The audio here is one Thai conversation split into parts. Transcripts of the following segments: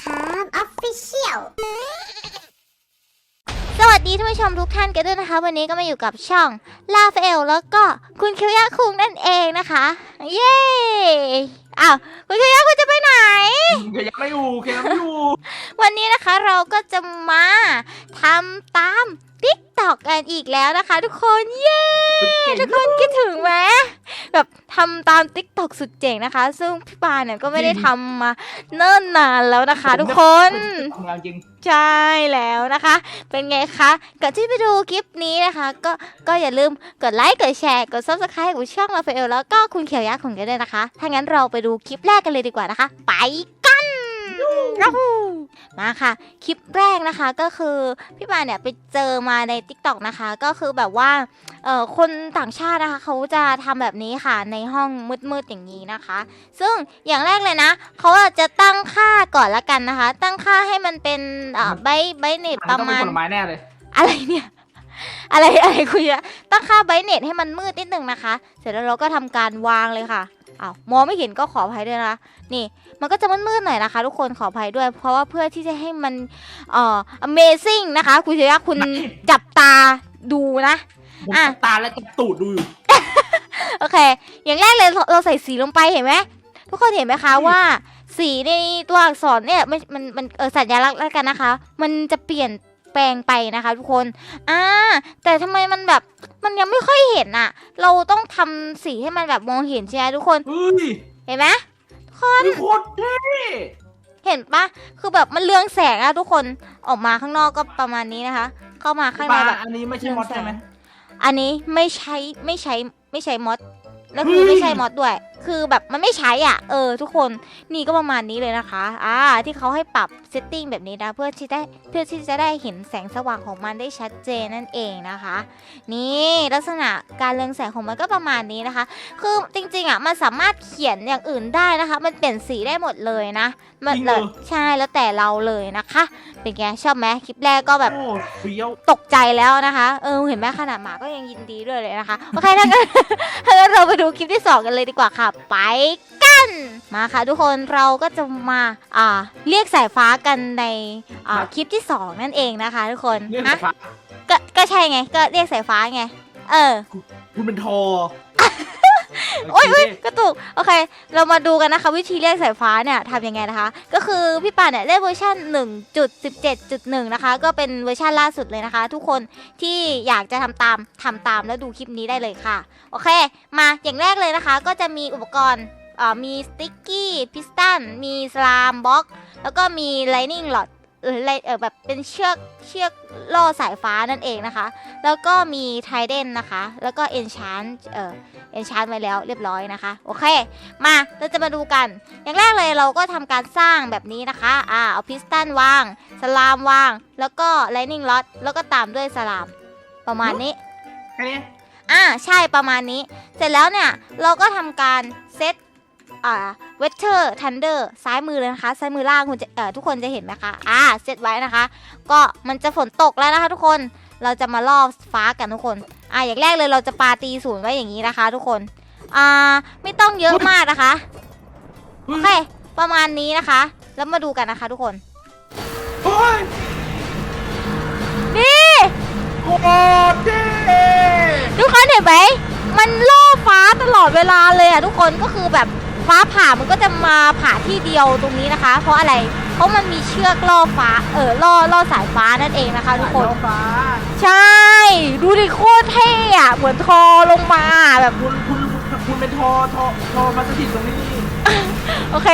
ครับออฟฟิเชียลสวัสดีท่านผู้ชมทุกท่านกันด้วยนะคะ วันนี้ก็มาอยู่กับช่องลาเฟลแล้วก็คุณเคียวยะคุงนั่นเองนะคะ เย้อ้าวคุณเคียวยะคุณจะไปไหนเคยังไม่อยู่เคยังไม่อยู่ วันนี้นะคะเราก็จะมาทำตาม ติ๊กตอกกันอีกแล้วนะคะ ทุกคนเย้ทุกคนคิดถึงไหมแบบทำตามติ๊กตอกสุดเจ๋งนะคะ ซึ่งพี่ปาเนี่ยก็ไม่ได้ทำมาเนิ่นนานแล้วนะคะ ทุกคนทำงานจริงใช่แล้วนะคะ เป็นไงคะก่อนที่ไปดูคลิปนี้นะคะ ก็ก็อย่าลืมกดไลค์กดแชร์กด subscribe กับช่องราฟาเอลแล้วก็คุณเขียวยักษ์ของกันด้วยนะคะ ถ้างั้นเราไปดูคลิปแรกกันเลยดีกว่านะคะ ไปกันยูฮู มาค่ะ คลิปแรกนะคะก็คือพี่ปานเนี่ยไปเจอมาใน t ิ k t o k นะคะ ก็คือแบบว่าเอ่อคนต่างชาตินะคะเขาจะทำแบบนี้ค่ะในห้องมืดๆอย่างนี้นะคะ ซึ่งอย่างแรกเลยนะเขาอาจจะตั้งค่าก่อนละกันนะคะ ตั้งค่าให้มันเป็นเอ่อใบใบเน็ตมันประต้องเป็มานณผลไม้แน่เลย อะไรเนี่ยอะไรอะไรคุยอะตั้งค่าไบเน็ตให้มันมืดนิดนึงนะคะ เสร็จแล้วเราก็ทำการวางเลยค่ะ อ้าวมองไม่เห็นก็ขออภัยด้วยนะคะนี่มันก็จะมืดๆหน่อยนะคะ ทุกคนขออภัยด้วย เพราะว่าเพื่อที่จะให้มันเอ่อ amazing นะคะ คุณเชียะคุณไหนจับตาดูนะผมอะจับตาและจับตูดดูอยู่โอเค อย่างแรกเลยเราเราใส่สีลงไปเห็นไหมทุกคนเห็นไหมคะว่า สีในตัวอักษรเนี่ยมันมันมันเออสัญลักษณ์แล้วกันนะคะ มันจะเปลี่ยน แปลงไปนะคะ ทุกคน อ่า แต่ทำไมมันแบบมันยังไม่ค่อยเห็นอะเราต้องทำสีให้มันแบบมองเห็นใช่ไหมทุกคนเฮ้ยเห็นไหมเฮ้ยโคตรเท่เห็นปะคือแบบมันเรืองแสงอะทุกคน ออกมาข้างนอกก็ประมาณนี้นะคะ เข้ามาข้างในปลาแบบอันนี้ไม่ใช่มอสใช่ไหมอันนี้ไม่ใช้ไม่ใช้ไม่ใช้มอดแล้วคือเฮ้ยไม่ใช่มอดด้วย คือแบบมันไม่ใช้อะ เออ ทุกคนนี่ก็ประมาณนี้เลยนะคะ อ่า ที่เขาให้ปรับเซตติ้งแบบนี้นะ เพื่อที่ได้เพื่อที่จะได้เห็นแสงสว่างของมันได้ชัดเจนนั่นเองนะคะ นี่ลักษณะการเรืองแสงของมันก็ประมาณนี้นะคะ คือจริงๆอะมันสามารถเขียนอย่างอื่นได้นะคะ มันเปลี่ยนสีได้หมดเลยนะ มันเลยใช่แล้วแต่เราเลยนะคะ เป็นไงชอบไหมคลิปแรกก็แบบโอ้เฟี้ยวตกใจแล้วนะคะ เออเห็นไหมขนาดหมาก็ยังยินดีด้วยเลยนะคะ โอเคถ้างั้นถ้างั้นเราไปดูคลิปที่ 2 กันเลยดีกว่าค่ะไปกัน มาค่ะทุกคนเราก็จะมาอ่าเรียกสายฟ้ากันในอ่าคลิปที่ 2 นั่นเองนะคะทุกคนเรื่องฮะฟ้าก็ก็ใช่ไงก็เรียกสายฟ้าไง เออ คุณเป็นทอ โอ๊ยโอโอ๊ยเคกระตุก โอเค เรามาดูกันนะคะ วิธีเรียกสายฟ้าเนี่ยทำยังไงนะคะ ก็คือพี่ป่านเนี่ยเล่นเวอร์ชัน1.17.1 นะคะ ก็เป็นเวอร์ชันล่าสุดเลยนะคะ ทุกคนที่อยากจะทำตามทำตามแล้วดูคลิปนี้ได้เลยค่ะ โอเค มาอย่างแรกเลยนะคะ ก็จะมีอุปกรณ์เอ่อมีสติ๊กกี้พิสตันมีสลามบ็อก แล้วก็มีไลนิ่งหลอด เออไลเออแบบเป็นเชือกเชือกล่อสายฟ้านั่นเองนะคะ แล้วก็มีไทเดนนะคะ แล้วก็เอนชานเอ่อเอนชานไว้แล้วเรียบร้อยนะคะ โอเค มาเราจะมาดูกัน อย่างแรกเลยเราก็ทำการสร้างแบบนี้นะคะอ่าเอาพิสตันวาง สลามวาง แล้วก็ไลนิ่งล็อตแล้วก็ตามด้วยสลาม ประมาณนี้แค่นี้อ่าใช่ประมาณนี้ เสร็จแล้วเนี่ยเราก็ทำการเซต อ่าเวเทอร์ทันเดอร์ซ้ายมือเลยนะคะ ซ้ายมือล่างคุณจะเอ่อทุกคนจะเห็นไหมคะ อ่าเซตไว้นะคะ ก็มันจะฝนตกแล้วนะคะทุกคน เราจะมาล่อฟ้ากันทุกคน อ่าอย่างแรกเลยเราจะปาตีศูนย์ไว้อย่างนี้นะคะ ทุกคน อ่าไม่ต้องเยอะมากนะคะเฮ้โอยเค ประมาณนี้นะคะ แล้วมาดูกันนะคะ ทุกคนเฮ้ยนี่ โคตรเท่ทุกคนเห็นไหมมันล่อฟ้าตลอดเวลาเลยอะทุกคนก็คือแบบ ฟ้าผ่ามันก็จะมาผ่าที่เดียวตรงนี้นะคะ เพราะอะไร เพราะมันมีเชือกล่อฟ้า เออล่อล่อสายฟ้านั่นเองนะคะทุกคนสายฟ้าใช่ ดูดิโคตรเท่อะเหมือนทอลงมาแบบ คุณคุณคุณเป็นทอทอทอมาสถิตตรงนี้โอเค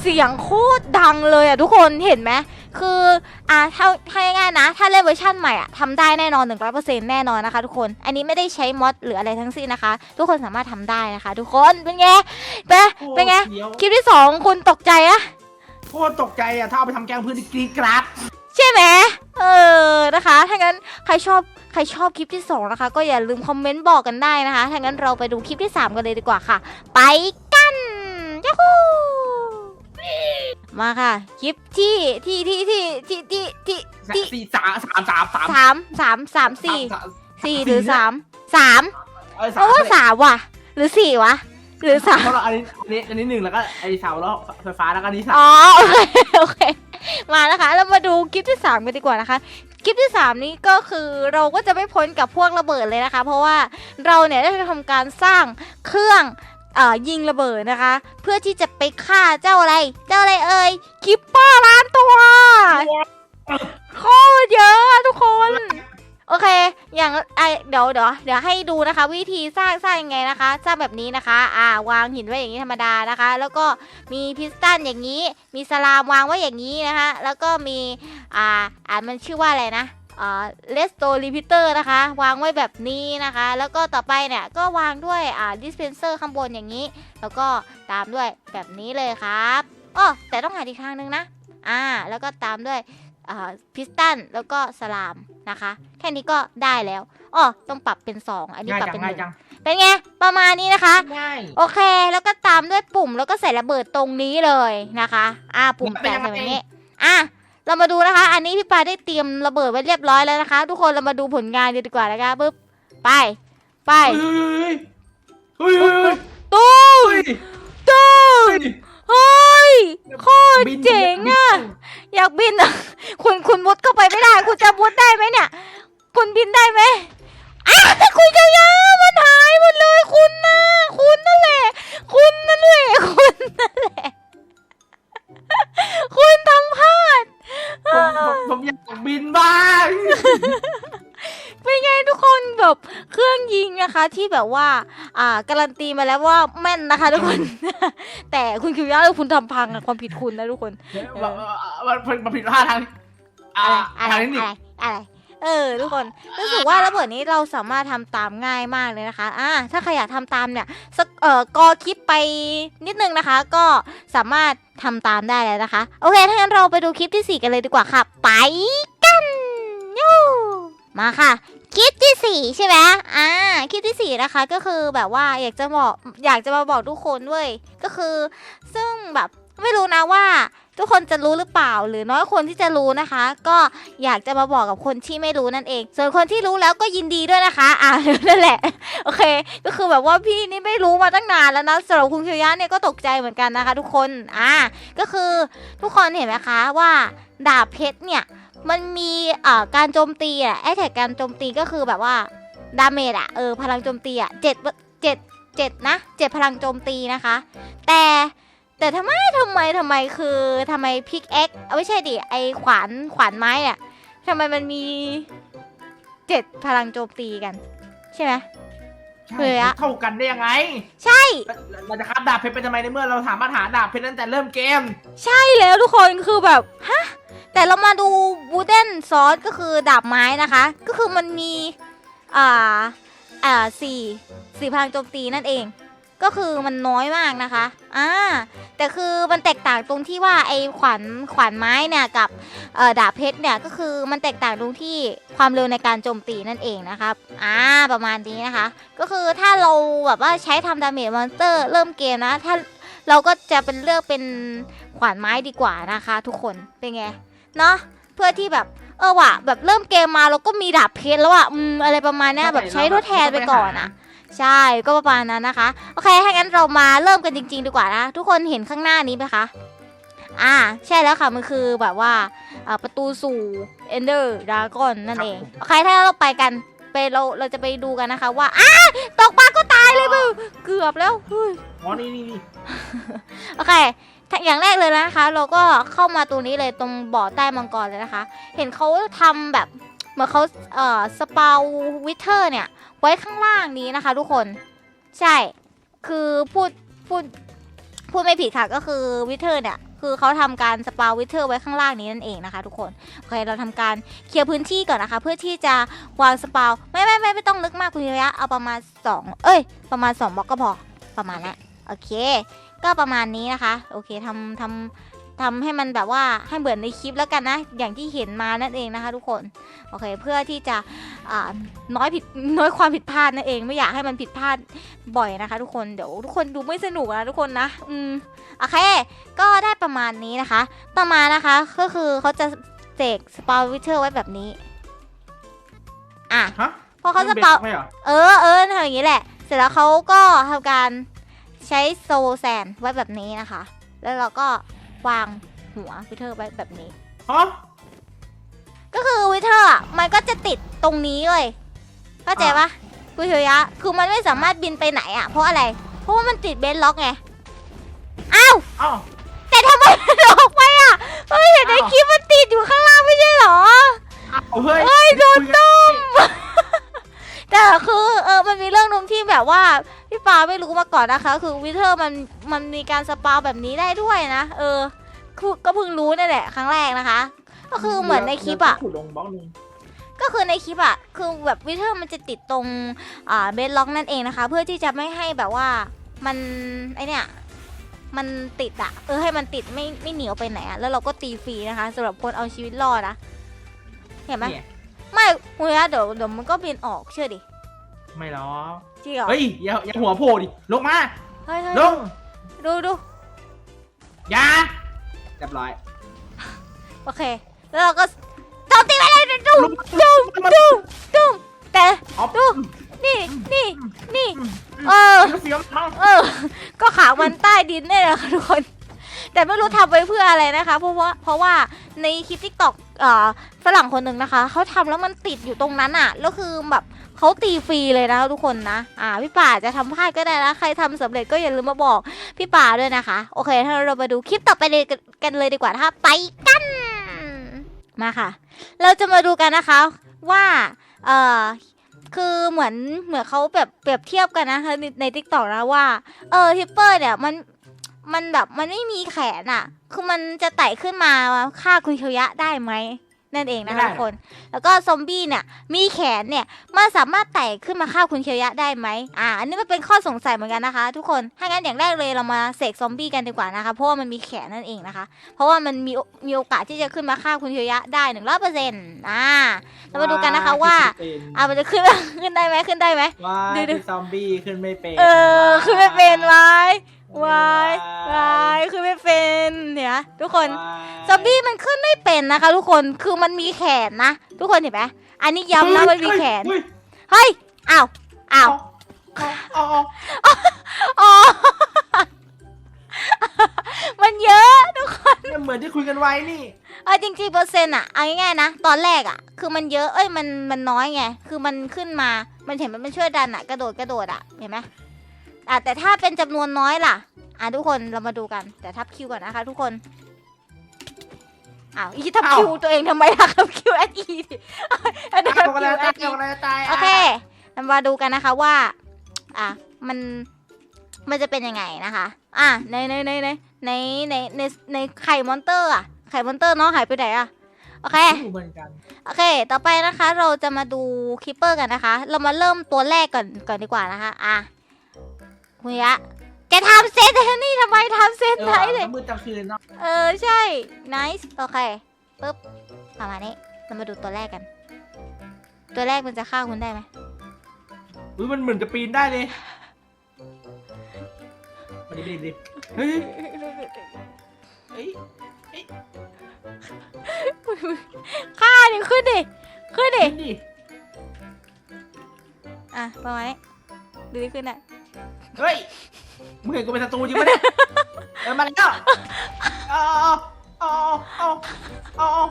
เสียงโคตรดังเลยอะทุกคนเห็นไหม คืออะถ้าถ้าง่ายๆนะ ถ้าเล่นเวอร์ชันใหม่อะทำได้แน่นอน 100%แน่นอนนะคะทุกคน อันนี้ไม่ได้ใช้มอดหรืออะไรทั้งสิ้นนะคะ ทุกคนสามารถทำได้นะคะ ทุกคนเป็นไงเป็นเป็นไงโคตรฟี้ยวคลิปที่สองคุณตกใจอะ โคตรตกใจอะ ถ้าเอาไปทำแกงพื้นที่กรีดกราด ใช่ไหมเออ นะคะ ถ้างั้นใครชอบใครชอบคลิปที่สองนะคะ ก็อย่าลืมคอมเมนต์บอกกันได้นะคะ ถ้างั้นเราไปดูคลิปที่สามกันเลยดีกว่าค่ะ ไปกันยูฮู มาค่ะ คลิปที่ที่ที่ที่ที่ที่ที่ที่สี่สามสามสามสามสามสามสามสี่สามสี่หรือสามสามเออเพสามราะว่าสามว่ะ หรือสี่วะ หรือสามเพราะเราอันนี้อันนี้อันนี้หนึ่งแล้วก็ไอเสาแล้วไฟฟ้าแล้วก็อันนี้สามอ๋อโอเคโอเคมานะคะ เรามาดูคลิปที่3กันดีกว่านะคะคลิปที่ 3 นี้ก็คือเราก็จะไม่พ้นกับพวกระเบิดเลยนะคะ เพราะว่าเราเนี่ยได้ทำการสร้างเครื่องเอ่อ ยิงระเบิดนะคะ เพื่อที่จะไปฆ่าเจ้าอะไร เจ้าอะไรเอ่ยคิปเปอร์ล้านตัวโคตรเยอะอะทุกคน โอเค อย่างไอเดี๋ยวเดี๋ยวเดี๋ยวให้ดูนะคะ วิธีสร้างสร้างยังไงนะคะสร้างแบบนี้นะคะ อ่าวางหินไว้อย่างนี้ธรรมดานะคะ แล้วก็มีพิสตันอย่างนี้ มีสลามวางไว้อย่างนี้นะคะ แล้วก็มีอ่าอ่ามันชื่อว่าอะไรนะอ่า เลสโตรีพิเตอร์นะคะ วางไว้แบบนี้นะคะ แล้วก็ต่อไปเนี่ยก็วางด้วยอ่าดิสเพนเซอร์ข้างบนอย่างนี้ แล้วก็ตามด้วยแบบนี้เลยครับอ๋อแต่ต้องหาอีกทางนึงนะอ่าแล้วก็ตามด้วยอ่าพิสตันแล้วก็สลามนะคะ แค่นี้ก็ได้แล้วอ๋อต้องปรับเป็น 2 อันนี้ง่ายปรับจังเป็นหง่ายนึ่งจังเป็นไง ประมาณนี้นะคะง่ายโอเค แล้วก็ตามด้วยปุ่มแล้วก็ใส่ระเบิดตรงนี้เลยนะคะ อ่าปุ่มแตะใส่แบบนี้ อะ เรามาดูนะคะ อันนี้พี่ปาได้เตรียมระเบิดไว้เรียบร้อยแล้วนะคะ ทุกคนเรามาดูผลงานดีกว่านะคะปึ๊บไปไปเฮ้ยเฮ้ยเฮ้ยตู้เฮ้ยตู้เฮ้ยเฮ้ยโคตรบินเจ๋งอะอยากบินอะคุณคุณมุดเข้าไปไม่ได้ คุณจะมุดได้ไหมเนี่ย คุณบินได้ไหมอ้าวคุณเจ้ายามันหายหมดเลยคุณนะ นะคะที่แบบว่าอ่าการันตีมาแล้วว่าแม่นนะคะทุกคน แต่คุณคิวย่าคุณทำพังอะความผิดคุณนะทุกคน มันมันมันผิดพลาดทางอ่าอะไรทางอะไรเทคนิค อะไรอะไร เออ ทุกคนรู้สึกว่าระเบิดนี้เราสามารถทำตามง่ายมากเลยนะคะอ่าถ้าใครอยากทำตามเนี่ยสักเอ่อกอคลิปไปนิดนึงนะคะ ก็สามารถทำตามได้แล้วนะคะ โอเค ถ้างั้นเราไปดูคลิปที่ 4 กันเลยดีกว่าค่ะ ไปกันยูมาค่ะ คลิปที่4ใช่ไหมอ่าคลิปที่4นะคะก็คือแบบว่าอยากจะบอกอยากจะมาบอกทุกคนด้ยก็คือ ซึ่งแบบไม่รู้นะว่าทุกคนจะรู้หรือเปล่า หรือน้อยคนที่จะรู้นะคะ ก็อยากจะมาบอกกับคนที่ไม่รู้นั่นเอง ส่วนคนที่รู้แล้วก็ยินดีด้วยนะคะ อ่านั่นแหละโอเค ก็คือแบบว่าพี่นี่ไม่รู้มาตั้งนานแล้วนะสำหรับคุณคิวยะเนี่ยก็ตกใจเหมือนกันนะคะ ทุกคนอ่าก็คือทุกคนเห็นไหมคะว่าดาบเพชรเนี่ย มันมีอ่าการโจมตีอะไอแท็กการโจมตีก็คือแบบว่าดาเมจอะเออพลังโจมตีอะเจ็ดเจ็ดเจ็ดนะเจ็ดพลังโจมตีนะคะ แต่แต่ทำไมทำไมทำไมคือทำไมพิกเอ็กเอาไม่ใช่ดิไอขวานขวานไม้อะทำไมมันมีเจ็ดพลังโจมตีกัน ใช่ไหม ใช่เลยอะ เท่ากันได้ยังไง ใช่เราจะคับดาบเพชรไปทำไมในเมื่อเราสามารถหาดาบเพชรตั้งแต่เริ่มเกม ใช่แล้วทุกคนคือแบบฮะ แต่เรามาดูบูเดนซอสก็คือดาบไม้นะคะ ก็คือมันมี อ่า อ่าสี่สี่พลังโจมตีนั่นเอง ก็คือมันน้อยมากนะคะอ่าแต่คือมันแตกต่างตรงที่ว่าไอ้ขวานขวานไม้เนี่ยกับดาบเพชรเนี่ยก็คือมันแตกต่างตรงที่ความเร็วในการโจมตีนั่นเองนะครับอ่าประมาณนี้นะคะ ก็คือถ้าเราแบบว่าใช้ทำดาเมจมอนสเตอร์เริ่มเกมนะถ้าเราก็จะเป็นเลือกเป็นขวานไม้ดีกว่านะคะ ทุกคนเป็นไง เนาะเพื่อที่แบบเออว่ะแบบเริ่มเกมมาเราก็มีดาบเพชรแล้วอะอืมอะไรประมาณเนี้ยใช่แบบใช้ทดแทนไปเราก็ไปก่อนหาอะใช่ก็ประมาณนั้นนะคะ โอเคถ้างั้นเรามาเริ่มกันจริง ๆ ดีกว่านะทุกคนเห็นข้างหน้านี้ไหมคะอ่าใช่แล้วค่ะมันคือแบบว่าอ่าประตูสู่ Ender Dragon นั่นเองโอเคถ้าเราไปกันไปเราเราจะไปดูกันนะคะว่าอ้าตกปลาก็ตายเลยมึงเกือบแล้วเฮ้ยอ๋อนี่นี่นี่โอเคถ้า อย่างแรกเลยนะคะ เราก็เข้ามาตรงนี้เลยตรงบ่อใต้มังกรเลยนะคะ เห็นเขาทำแบบเหมือนเขาเอ่อสปาวิเทอร์เนี่ย ไว้ข้างล่างนี้นะคะ ทุกคนใช่คือพูดพูดพูดไม่ผิดค่ะก็คือวิเทอร์เนี่ยคือเขาทำการสปาวิเทอร์ไว้ข้างล่างนี้นั่นเองนะคะทุกคนโอเคเราทำการเคลียร์พื้นที่ก่อนนะคะ เพื่อที่จะวางสปาไม่ไม่ไม่ไม่ต้องลึกมากคุณระยะเอาประมาณสองเอ้ย ประมาณสองบล็อกก็พอประมาณนั้นโอเค ก็ประมาณนี้นะคะ โอเคทำทำทำให้มันแบบว่าให้เหมือนในคลิปแล้วกันนะ อย่างที่เห็นมานั่นเองนะคะ ทุกคน โอเค เพื่อที่จะอ่าน้อยผิดน้อยความผิดพลาดนั่นเอง ไม่อยากให้มันผิดพลาดบ่อยนะคะ ทุกคน เดี๋ยวทุกคนดูไม่สนุกนะทุกคนนะ อืม โอเค ก็ได้ประมาณนี้นะคะ ต่อมานะคะ ก็คือเขาจะเสกสปาวิเทอร์ไว้แบบนี้ อะฮะพอเขาสปาไม่เหรอเออ เออทำอย่างนี้แหละ เสร็จแล้วเขาก็ทำการ ใช้โซแซนไว้แบบนี้นะคะ แล้วเราก็วางหัววิเทอร์ไว้แบบนี้ ฮะ ก็คือวิเทอร์อะมันก็จะติดตรงนี้เลยเข้าใจปะคุยเฮียะ คือมันไม่สามารถบินไปไหนอะ เพราะอะไร เพราะว่ามันติดเบนล็อกไง อ้าว อ้าว แต่ทำไมมันออกไปอะเฮ้ยเห็นในคลิปมันติดอยู่ข้างล่างไม่ใช่เหรอ อ้าวเฮ้ย เฮ้ยโดนต้ม แต่คือเออมันมีเรื่องหนึงที่แบบว่าพี่ปาไม่รู้มาก่อนนะคะ คือวิเทอร์มันมันมีการสปาแบบนี้ได้ด้วยนะเออคือก็เพิ่งรู้นั่นแหละครั้งแรกนะคะ ก็คือเหมือนในคลิปอะขุดลงบล็อกหนึงก็คือในคลิปอะคือแบบวิเทอร์มันจะติดตรงอ่าเบสล็อกนั่นเองนะคะ เพื่อที่จะไม่ให้แบบว่ามันไอเนี่ยมันติดอะเออให้มันติดไม่ไม่หนีออกไปไหนอะแล้วเราก็ตีฟรีนะคะสำหรับคนเอาชีวิตรอดนะเห็นไหมเนี่ย ไม่คุณยะเดี๋ยวเดี๋ยวมันก็บินออกเชื่อดิไม่หรอกจริงเหรอเฮ้ยอย่าอย่าหัวโผล่ดิลงมาเฮ้ยเฮ้ยลงดูดูอย่าเรียบร้อยโอเค แล้วเราก็โจมตีไปเลยดูลุกดูมาดูดูแต่อ๋อดูนี่นี่นี่เออเสียงมั้งเออ ก็ขาวมันใต้ดินเนี่ยแหละค่ะทุกคน แต่ไม่รู้ทำไปเพื่ออะไรนะคะ เพราะว่าเพราะว่าในคลิปทิกตอกเอ่อ ฝรั่งคนหนึ่งนะคะเขาทำแล้วมันติดอยู่ตรงนั้นอะแล้วคือแบบเขาตีฟรีเลยนะทุกคนนะอ่าพี่ป่าจะทำพลาดก็ได้นะใครทำสำเร็จก็อย่าลืมมาบอกพี่ป่าด้วยนะคะ โอเคถ้าเรามาดูคลิปต่อไปกันเลยดีกว่านะคะไปกันมาค่ะ เราจะมาดูกันนะคะว่าเอ่อคือเหมือนเหมือนเขาแบบเปรียบเทียบกันนะคะในในทิกตอกนะว่าเออฮิปเปอร์เนี่ยมัน มันแบบมันไม่มีแขนอะ่ะคือมันจะไต่ขึ้นมาฆ่าคุณเคียวยะได้ไหมนั่นเองนะคะทุกคน แล้วก็ซอมบี้เนี่ยมีแขนเนี่ยมันสามารถไต่ขึ้นมาฆ่าคุณเคียวยะได้ไหมอ่าอันนี้มันเป็นข้อสงสัยเหมือนกันนะคะ ทุกคน ถ้างั้นอย่างแรกเลยเรามาเสกซอมบี้กันดีกว่านะคะ เพราะว่ามันมีแขนนั่นเองนะคะ เพราะว่ามันมีมีโอกาสที่จะขึ้นมาฆ่าคุณเคียวยะได้หนึ่งร้อยเปอร์เซ็นต์อ่าเรามาดูกันนะคะว่าอ่ามันจะขึ้นขึ้นได้ไหมขึ้นได้ไหมว่าดูดูดิซอมบี้ขึ้นไม่เป็นเออคือไม่เป็นวาย วายวายคือไม่เป็นเนี่ยทุกคนซอมบี้มันขึ้นไม่เป็นนะคะ ทุกคนคือมันมีแขนนะ ทุกคนเห็นไหมอันนี้ย้ำนะมันมีแขนเฮ้ยเฮ้ยอ้าวอ้าวเอาเอาเอาอ๋อมันเยอะทุกคนเนี่ยเหมือนที่คุยกันไว้นี่เออจริงๆเปอร์เซ็นต์อะเอาง่ายๆนะตอนแรกอะคือมันเยอะเอ้ยมันมันน้อยไงคือมันขึ้นมามันเห็นมันมันช่วยดันอะกระโดดกระโดดอะเห็นไหม อะแต่ถ้าเป็นจำนวนน้อยล่ะ อะทุกคนเรามาดูกัน แต่ทับคิวก่อนนะคะ ทุกคนอ้าวอีทับคิวตัวเองทำไมล่ะทับคิวแอดอีดิทับเอาคิวกันแล้วแอตายดอีเอากันแล้วตายโอเคเรามาดูกันนะคะว่า อะมันมันจะเป็นยังไงนะคะ อะในในในในในในในในไข่มอนเตอร์อะไข่มอนเตอร์น้องหายไปไหนอะโอเคอยู่เหมือนกันโอเค ต่อไปนะคะ เราจะมาดูคิปเปอร์กันนะคะ เรามาเริ่มตัวแรกก่อนก่อนดีกว่านะคะ อะ คุณยะแกทำเซนนี่ทำไมทำเซนเอไทอยเลยมืดกลางคืนเนาะเออใช่ nice โอเคปึ๊บประมาณนี้เรามาดูตัวแรกกัน ตัวแรกมันจะฆ่าคุณได้ไหมอุ้ยมันเหมือนจะปีนได้เลยมาดิดิดิเฮ้ยเฮ้ยฆ่าดิขึ้นดิขึ้นดิดิดิอะประมาณนี้ดูดิขึ้นได้ เฮ้ย มึงเห็นกูเป็นศัตรูจริงปะเนี่ยเออมาแล้วเอาเอาเอาเอาเอาเอา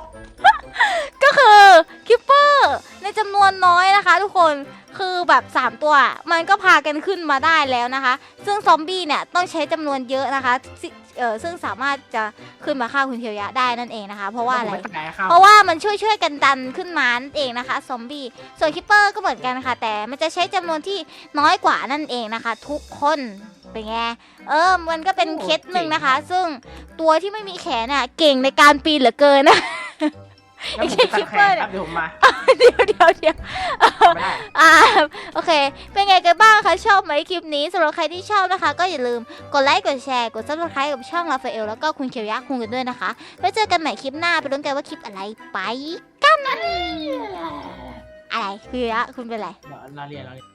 ก็คือคิปเปอร์ในจำนวนน้อยนะคะทุกคนคือแบบ 3 ตัว มันก็พากันขึ้นมาได้แล้วนะคะ ซึ่งซอมบี้เนี่ยต้องใช้จำนวนเยอะนะคะซิ เออซึ่งสามารถจะขึ้นมาฆ่าคุณเทียวยะได้นั่นเองนะคะ เพราะว่าอะไร ผมม่ตายครับเพราะว่ามันช่วยช่วยๆกันดันขึ้นมานั่นเองนะคะซอมบี้ส่วนคิปเปอร์ก็เหมือนกันค่ะ แต่มันจะใช้จำนวนที่น้อยกว่านั่นเองนะคะ ทุกคนเป็นไงเออมันก็เป็นเคสหนึ่งนะคะ ซึ่งตัวที่ไม่มีแขนอะเก่งในการปีนเหลือเกินนะ งั้นผมไปตัดแขนครับเดี๋ยวผมมา เดี๋ยวเดี๋ยวเดี๋ยวไม่ได้อ่าโอเค เป็นไงกันบ้างคะชอบไหมคลิปนี้สำหรับใครที่ชอบนะคะ ก็อย่าลืมกดไลค์กดแชร์กด subscribe กับช่องราฟาเอลแล้วก็คุณเคียวยะคุงกันด้วยนะคะไว้เจอกันใหม่คลิปหน้าไปลุ้นกันว่าคลิปอะไรไปกันอะไรเคียวยะคุณเป็นไรเดี๋ยวเราเรียนเราเรียน